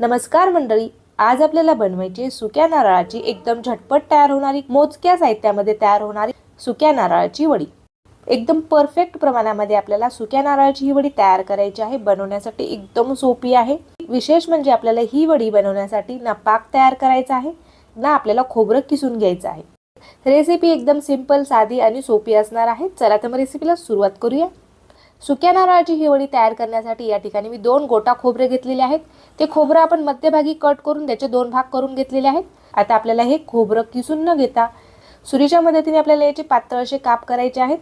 नमस्कार मंडळी आज आपल्याला बनवायची सुक्या नारळाची एकदम झटपट तयार होणारी मोजक्या साहित्यामध्ये तयार होणारी सुक्या नारळाची वडी. एकदम परफेक्ट प्रमाणामध्ये आपल्याला सुक्या नारळाची ही वडी तयार करायची आहे बनवण्यासाठी एकदम सोपी आहे. विशेष म्हणजे आपल्याला ही वडी बनवण्यासाठी ना पाक तयार करायचा आहे ना आपल्याला खोबरं किसून घ्यायचं आहे. रेसिपी एकदम सिंपल साधी आणि सोपी असणार आहे. चला तर मग रेसिपीला सुरुवात करूया. सुक्या नारळाची ही वडी तयार करण्यासाठी या ठिकाणी मी दोन गोटा खोबरे घेतलेले आहेत. ते खोबरं आपण मध्यभागी कट करून त्याचे दोन भाग करून घेतलेले आहेत. आता आपल्याला हे खोबरं किसून न घेता सुरीच्या मदतीने आपल्याला याचे पातळ असे काप करायचे आहेत.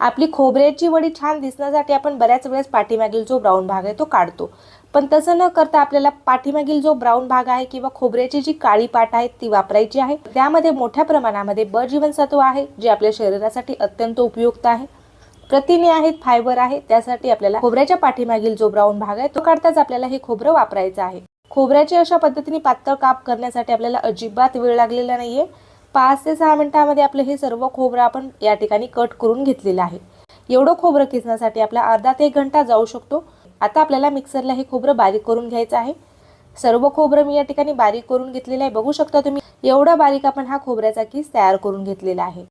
आपली खोबऱ्याची वडी छान दिसण्यासाठी आपण बऱ्याच वेळेस पाठीमागील जो ब्राऊन भाग आहे तो काढतो. पण तसं न करता आपल्याला पाठीमागील जो ब्राऊन भाग आहे किंवा खोबऱ्याची जी काळी पाट आहे ती वापरायची आहे. त्यामध्ये मोठ्या प्रमाणामध्ये ब जीवनसत्व आहे जे आपल्या शरीरासाठी अत्यंत उपयुक्त आहे. प्रथिने आहेत फायबर आहे त्यासाठी आपल्याला खोबऱ्याच्या पाठीमागील जो ब्राऊन भाग आहे तो काढताच आपल्याला हे खोबरं वापरायचं आहे. खोबऱ्याचे अशा पद्धतीने पातळ काप करण्यासाठी आपल्याला अजिबात वेळ लागलेला नाहीये. पाच ते सहा मिनिटांमध्ये आपलं हे सर्व खोबरं आपण या ठिकाणी कट करून घेतलेलं आहे. एवढं खोबरं किसण्यासाठी आपला अर्धा ते एक घंटा जाऊ शकतो. आता आपल्याला मिक्सरला हे खोबरं बारीक करून घ्यायचं आहे. सर्व खोबरं मी या ठिकाणी बारीक करून घेतलेलं आहे. बघू शकता तुम्ही एवढा बारीक आपण हा खोबऱ्याचा किस तयार करून घेतलेला आहे.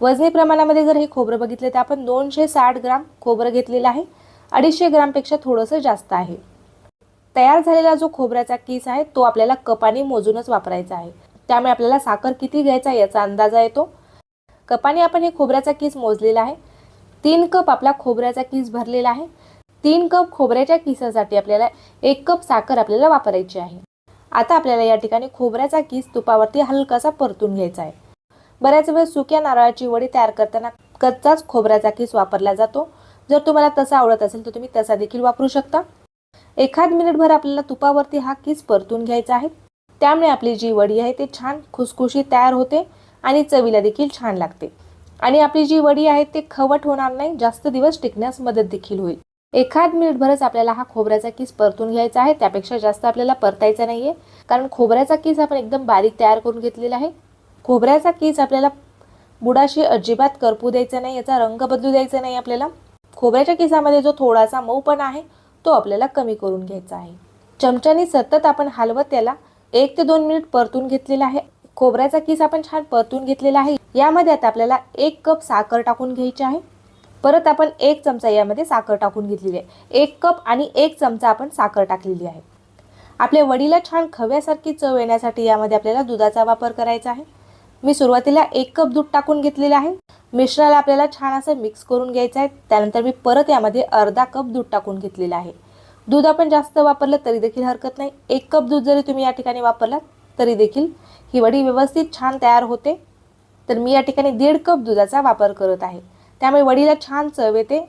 वजनी प्रमाणामध्ये जर हे खोबरं बघितलं तर आपण दोनशे साठ ग्राम खोबरं घेतलेलं आहे. अडीचशे ग्रामपेक्षा थोडंसं जास्त आहे. तयार झालेला जो खोबऱ्याचा किस आहे तो आपल्याला कपाने मोजूनच वापरायचा आहे. त्यामुळे आपल्याला साखर किती घ्यायचा याचा अंदाजा येतो. कपाने आपण हे खोबऱ्याचा किस मोजलेला आहे. तीन कप आपला खोबऱ्याचा किस भरलेला आहे. तीन कप खोबऱ्याच्या किसासाठी आपल्याला एक कप साखर आपल्याला वापरायची आहे. आता आपल्याला या ठिकाणी खोबऱ्याचा किस तुपावरती हलकासा परतून घ्यायचा आहे. बऱ्याच वेळेस सुक्या नारळाची वडी तयार करताना कच्चाच खोबऱ्याचा किस वापरला जातो. जर तुम्हाला तसा आवडत असेल तर तुम्ही तसा देखील वापरू शकता. एखाद मिनिटभर आपल्याला तुपावरती हा किस परतून घ्यायचा आहे. त्यामुळे आपली जी वडी आहे ते छान खुसखुशीत तयार होते आणि चवीला देखील छान लागते. आणि आपली जी वडी आहे ते खवट होणार नाही जास्त दिवस टिकण्यास मदत देखील होईल. एखाद मिनिटभरच आपल्याला हा खोबऱ्याचा किस परतून घ्यायचा आहे. त्यापेक्षा जास्त आपल्याला परतायचा नाहीये. कारण खोबऱ्याचा किस आपण एकदम बारीक तयार करून घेतलेला आहे. खोबऱ्याचा किस आपल्याला बुडाशी अजिबात करपू द्यायचा नाही याचा रंग बदलू द्यायचा नाही आपल्याला. खोबऱ्याच्या किसामध्ये जो थोडासा मऊपणा आहे तो आपल्याला कमी करून घ्यायचा आहे. चमच्याने सतत आपण हलवत त्याला एक ते दोन मिनिट परतून घेतलेला आहे. खोबऱ्याचा किस आपण छान परतून घेतलेला आहे. यामध्ये आता आपल्याला एक कप साखर टाकून घ्यायची आहे. परत आपण एक चमचा यामध्ये साखर टाकून घेतलेली आहे. एक कप आणि एक चमचा आपण साखर टाकलेली आहे. आपल्या वडीला छान खव्यासारखी चव येण्यासाठी यामध्ये आपल्याला दुधाचा वापर करायचा आहे. मी सुरुवातीला एक कप दूध टाकून घेतलेलं आहे. मिश्रणाला आपल्याला छान असं मिक्स करून घ्यायचं आहे. त्यानंतर मी परत यामध्ये अर्धा कप दूध टाकून घेतलेलं आहे. दूध आपण जास्त वापरलं तरी देखील हरकत नाही. एक कप दूध जरी तुम्ही या ठिकाणी वापरलात तरी देखील ही वडी व्यवस्थित छान तयार होते. तर मी या ठिकाणी दीड कप दुधाचा वापर करत आहे. त्यामुळे वडीला छान चव येते.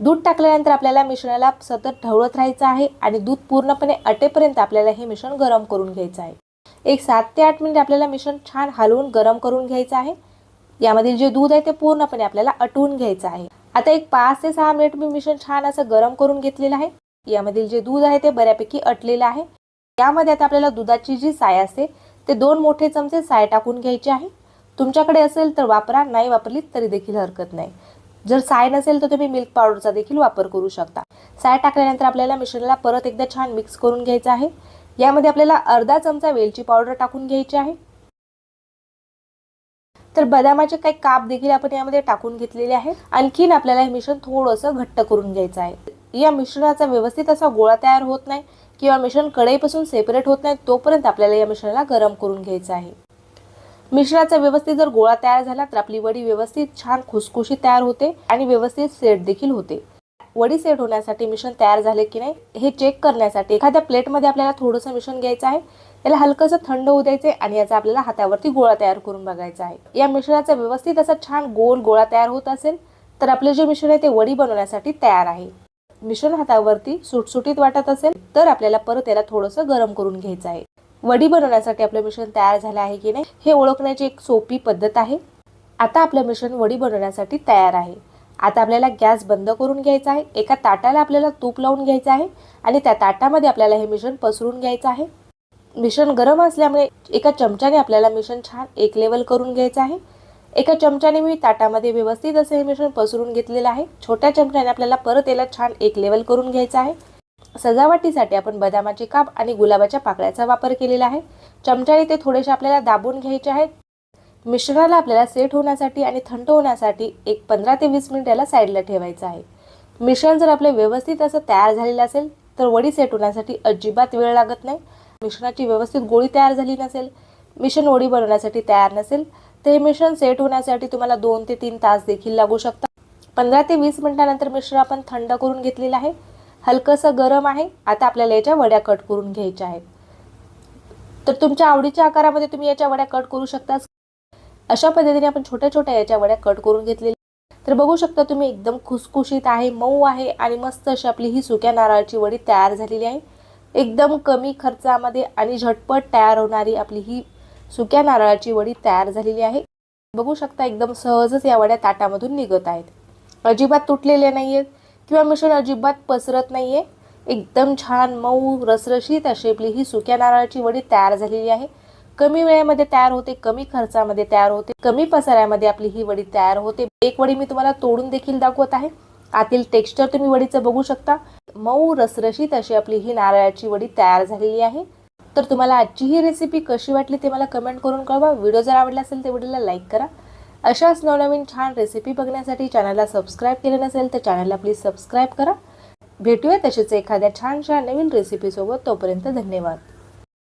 दूध टाकल्यानंतर आपल्याला मिश्रणाला सतत ढवळत राहायचं आहे आणि दूध पूर्णपणे अटेपर्यंत आपल्याला हे मिश्रण गरम करून घ्यायचं आहे. एक सात ते आठ मिनिट आपल्याला मिश्रण छान हलवून गरम करून घ्यायचं आहे. यामधील जे दूध आहे ते पूर्णपणे आपल्याला अटवून घ्यायचं आहे. आता एक पाच ते सहा मिनिट मी मिश्रण छान असं गरम करून घेतलेलं आहे. यामधील जे दूध आहे ते बऱ्यापैकी अटलेलं आहे. यामध्ये आता आपल्याला दुधाची जी साय असते ते दोन मोठे चमचे साय टाकून घ्यायचे आहे. तुमच्याकडे असेल तर वापरा नाही वापरली तरी देखील हरकत नाही. जर साय नसेल तर तुम्ही मिल्क पावडरचा देखील वापर करू शकता. साय टाकल्यानंतर आपल्याला मिश्रणाला परत एकदा छान मिक्स करून घ्यायचं आहे. यामध्ये आपल्याला अर्धा चमचा वेलची पावडर टाकून घ्यायची आहे. तर बदामाचे काही काप देखील आपण यामध्ये टाकून घेतलेले आहेत. आणखीन आपल्याला हे मिश्रण थोडंसं घट्ट करून घ्यायचं आहे. या मिश्रणाचा व्यवस्थित असा गोळा तयार होत नाही किंवा मिश्रण कढईपासून सेपरेट होत नाही तोपर्यंत आपल्याला या मिश्रणाला गरम करून घ्यायचं आहे. मिश्रणाचा व्यवस्थित जर गोळा तयार झाला तर आपली वडी व्यवस्थित छान खुसखुशीत तयार होते आणि व्यवस्थित सेट देखील होते. वडी सेट होण्यासाठी मिश्रण तयार झाले की नाही हे चेक करण्यासाठी एखाद्या प्लेटमध्ये आपल्याला थोडंसं मिश्रण घ्यायचं आहे याला हलकंसं थंड होऊ द्यायचे आणि याचा आपल्याला हातावरती गोळा तयार करून बघायचा आहे. या मिश्रणाचा व्यवस्थित असा छान गोल गोळा तयार होत असेल तर आपले जे मिश्रण आहे ते वडी बनवण्यासाठी तयार आहे. मिश्रण हातावरती सुटसुटीत वाटत असेल तर आपल्याला परत याला थोडंसं गरम करून घ्यायचं आहे. वडी बनवण्यासाठी आपलं मिश्रण तयार झालं आहे की नाही हे ओळखण्याची एक सोपी पद्धत आहे. आता आपलं मिश्रण वडी बनवण्यासाठी तयार आहे. आता आपल्याला गॅस बंद करून घ्यायचा आहे. एका ताटाला आपल्याला तूप लावून घ्यायचं आहे आणि त्या ताटामध्ये आपल्याला हे मिश्रण पसरून घ्यायचं आहे. मिश्रण गरम असल्यामुळे एका चमच्याने आपल्याला मिश्रण छान एक लेवल करून घ्यायचं आहे. एका चमच्याने मी ताटामध्ये व्यवस्थित असं हे मिश्रण पसरून घेतलेलं आहे. छोट्या चमच्याने आपल्याला परत याला छान एक लेवल करून घ्यायचं आहे. सजावटीसाठी आपण बदामाचे काप आणि गुलाबाच्या पाकळ्याचा वापर केलेला आहे. चमच्याने ते थोडेसे आपल्याला दाबून घ्यायचे आहेत. मिश्रणाला आपल्याला सेट होण्यासाठी आणि थंड होण्यासाठी एक पंधरा ते वीस मिनिट याला साईडला ठेवायचं आहे. मिश्रण जर आपले व्यवस्थित असं तयार झालेलं असेल तर वडी सेट होण्यासाठी अजिबात वेळ लागत नाही. मिश्रणाची व्यवस्थित गोळी तयार झाली नसेल मिश्रण वडी बनवण्यासाठी तयार नसेल तर हे मिश्रण सेट होण्यासाठी तुम्हाला दोन ते तीन तास देखील लागू शकतात. पंधरा ते वीस मिनिटानंतर मिश्रण आपण थंड करून घेतलेलं आहे. हलकंसं गरम आहे. आता आपल्याला याच्या वड्या कट करून घ्यायच्या आहेत. तर तुमच्या आवडीच्या आकारामध्ये तुम्ही याच्या वड्या कट करू शकता अशा पद्धतीने आपण छोट्या छोट्या याच्या वड्या कट करून घेतलेल्या तर बघू शकता तुम्ही एकदम खुसखुशीत आहे मऊ आहे आणि मस्त अशी आपली ही सुक्या नारळाची वडी तयार झालेली आहे. एकदम कमी खर्चामध्ये आणि झटपट तयार होणारी आपली ही सुक्या नारळाची वडी तयार झालेली आहे. बघू शकता एकदम सहजच या वड्या ताटामधून निघत आहेत. अजिबात तुटलेल्या नाही आहेत किंवा मिश्रण अजिबात पसरत नाही आहे एकदम छान मऊ रसरशीत अशी आपली ही सुक्या नारळाची वडी तयार झालेली आहे. कमी वेळेमध्ये तयार होते कमी खर्चामध्ये तयार होते कमी पसाऱ्यामध्ये आपली ही वडी तयार होते. एक वडी मी तुम्हाला तोडून देखील दाखवत आहे. आतील टेक्स्चर तुम्ही वडीचं बघू शकता. मऊ रसरशीत अशी आपली ही नारळाची वडी तयार झालेली आहे. तर तुम्हाला आजची ही रेसिपी कशी वाटली ते मला कमेंट करून कळवा. व्हिडिओ जर आवडला असेल तर व्हिडिओला लाईक करा. अशाच नवनवीन छान रेसिपी बघण्यासाठी चॅनलला सबस्क्राईब केलं नसेल तर चॅनलला प्लीज सबस्क्राईब करा. भेटूया तसेच एखाद्या छानशा नवीन रेसिपीसोबत तोपर्यंत धन्यवाद.